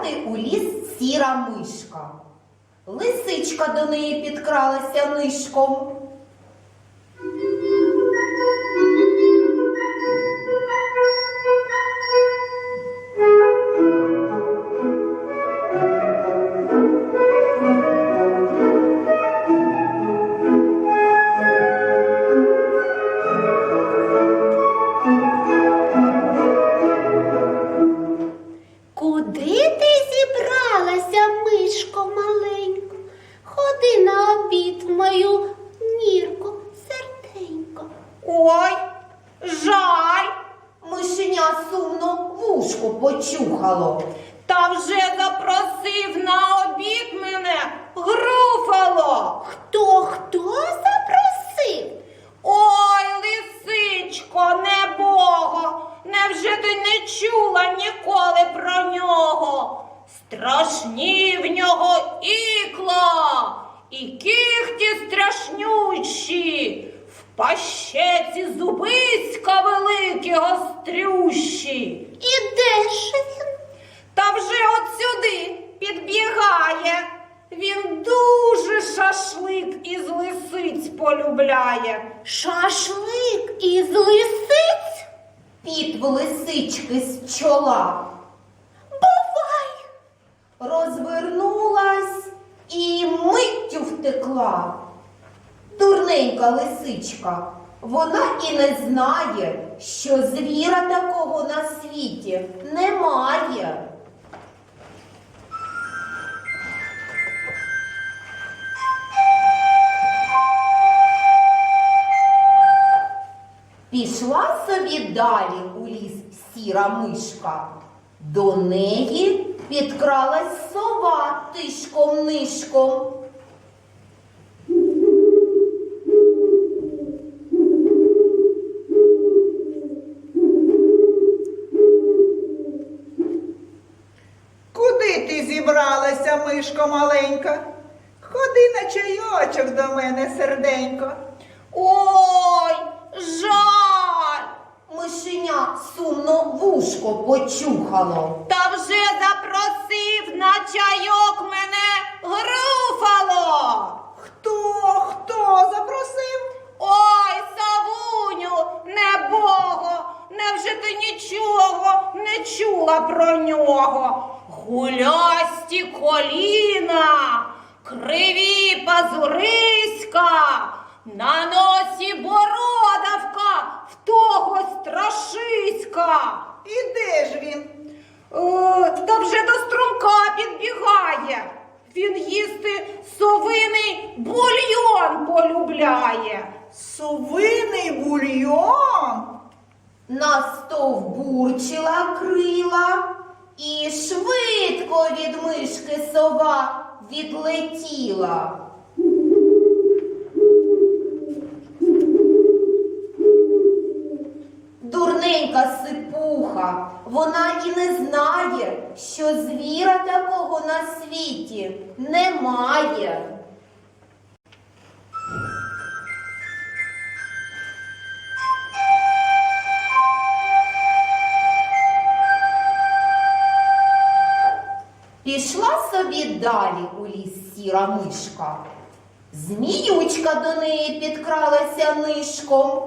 Погуляти у ліс сіра мишка. Лисичка до неї підкралася нишком. Зубиська великі гострющі. І де ж він? Та вже от сюди підбігає. Він дуже шашлик із лисиць полюбляє. Шашлик із лисиць? Під в лисички з чола. Бувай! Розвернулась і миттю втекла. Дурненька лисичка. Вона і не знає, що звіра такого на світі немає. Пішла собі далі у ліс сіра мишка. До неї підкралась сова тишком нишком. Зібралася, мишко маленька? Ходи на чайочок до мене, серденько. Ой, жаль! Мишеня сумно вушко почухало. Та вже запросив на чайок мене груфало. Хто, хто запросив? Ой, Савуню, небого, невже ти нічого не чула про нього? Гулясті коліна, криві пазуриська, на носі бородавка в того страшиська. І де ж він? Е, та вже до струмка підбігає. Він їсти совиний бульйон полюбляє. Совиний бульйон. Настовбурчила крила і швидко від мишки сова відлетіла. Дурненька сипуха, вона і не знає, що звіра такого на світі немає. Далі у ліс сіра мишка. Зміючка до неї підкралася нишком.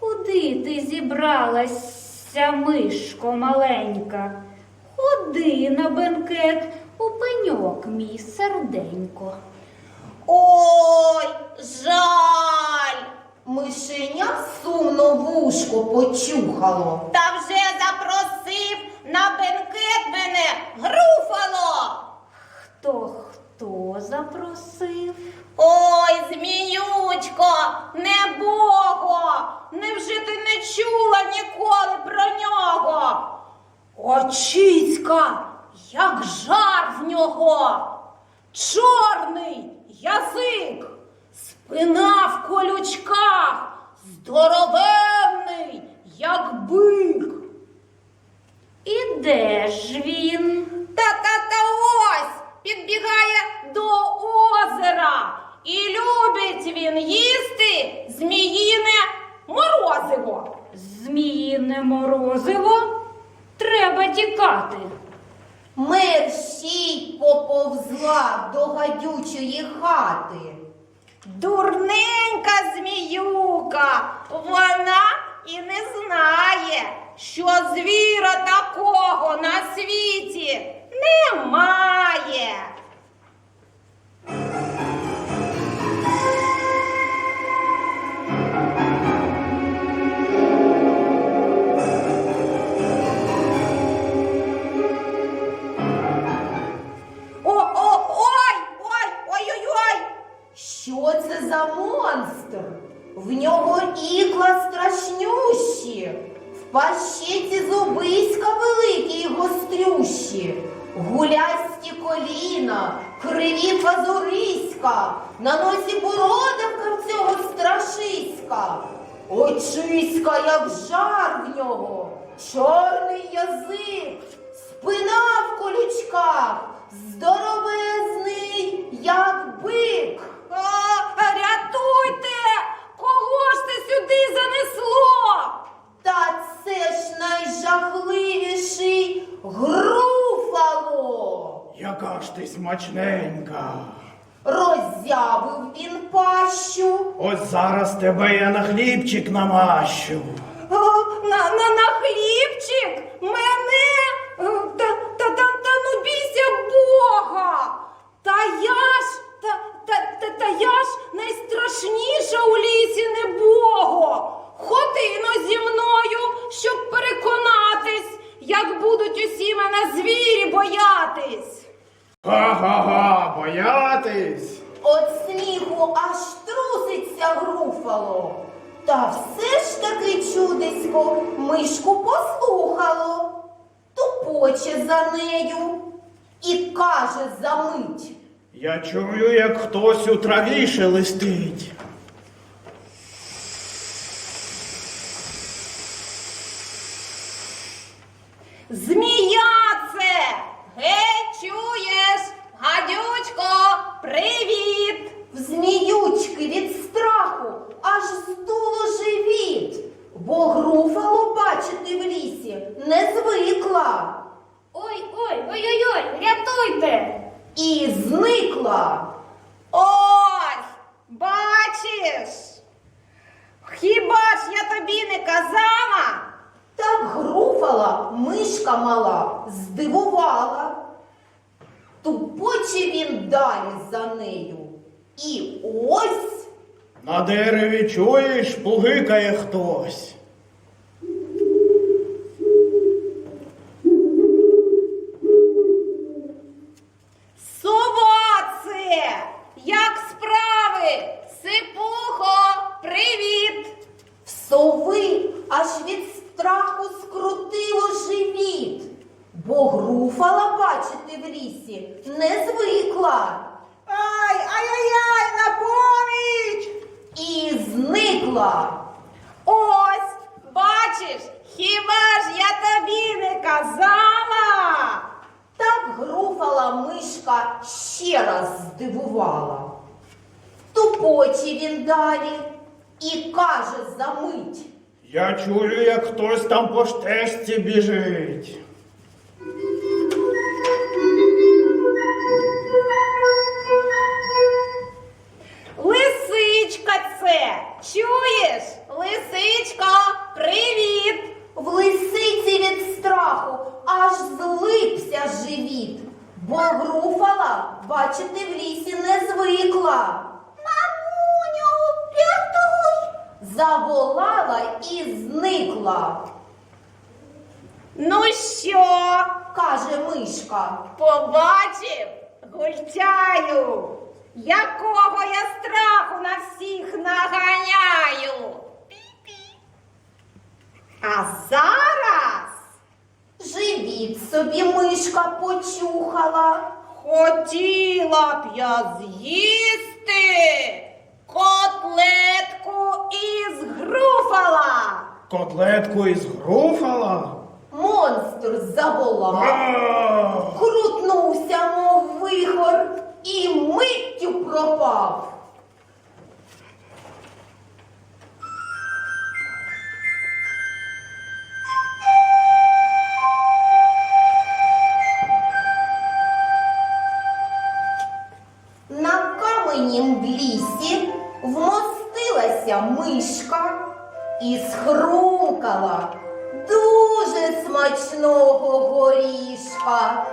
Куди ти зібралася, мишко маленька? Ходи на бенкет у пеньок, мій серденько. Ой, жаль! Мишеня сумно вушко почухало. Та вже запросив на бенкет мене груфало. Хто хто запросив? Ой, зміючко, небого, невже ти не чула ніколи про нього? Очиська, як жар в нього, чорний язик, спина в колючках здоровенний, як бик. І де ж він? Та-та-та ось підбігає до озера. І любить він їсти зміїне морозиво. Зміїне морозиво треба тікати. Мерщій поповзла до гадючої хати. Дурненька зміюка, вона і не знає, що звіра такого на світі немає. За монстр? В нього ікла страшнющі, в пащиці зубиська великі й гострющі, гулясті коліна, криві пазуриська, на носі бородавка в цього страшиська, очиська, як жар в нього, чорний язик, спина в колючках, здоровезний, як бик. Сюди занесло? Та це ж найжахливіший груфало. Яка ж ти смачненька. Роззявив він пащу, Ось зараз тебе я на хлібчик намащу. О, на, на, на хлібчик? Мене? Е, Та, та, та, та ну бійся Бога! Та я ж, та, та, та, та я ж найстрашніша у лісі небого. Ходи но зі мною, щоб переконатись, як будуть усі мене звірі боятись. Ха-ха-ха, боятись. от сміху аж труситься груфало. Та все ж таки чудесько мишку послухало, тупоче за нею і каже за мить. Я чую, як хтось у траві шелестить. Змія це! Гей, чуєш? Гадючко, привіт! В зміючки від страху аж здуло живіт, бо груфало бачити в лісі не звикла Ой, ой, ой-ой-ой, рятуйте! і зникла. Ось, бачиш? Хіба ж я тобі не казала? Так груфала мишка мала, здивувала. Тупоче він далі за нею. І ось На дереві чуєш, пугикає хтось. Сова це! Як справи? Сипухо, привіт! в сови аж від страху скрутило живіт, бо груфала бачити в лісі не звикла. Ай, ай-яй-яй, на поміч! І зникла. Ось, бачиш, хіба ж я тобі не казала? Так груфала мишка ще раз здивувала. Тупоче він далі і каже за мить. Я чую, як хтось там по штежці біжить. Лисичка це, чуєш? Лисичко, привіт! В лисиці від страху аж злипся живіт, бо груфала бачити в лісі не звикла. Мамуню, рятуй! Заволала і зникла, Ну що, каже мишка. побачив? Гультяю, якого я страху на Собі мишка почухала. хотіла б я з'їсти котлетку із груфала. Котлетку із груфала. Монстр заволав. Крутнувся, мов вихор, і миттю пропав. Давнім лісі вмостилася мишка і схрумкала дуже смачного горішка.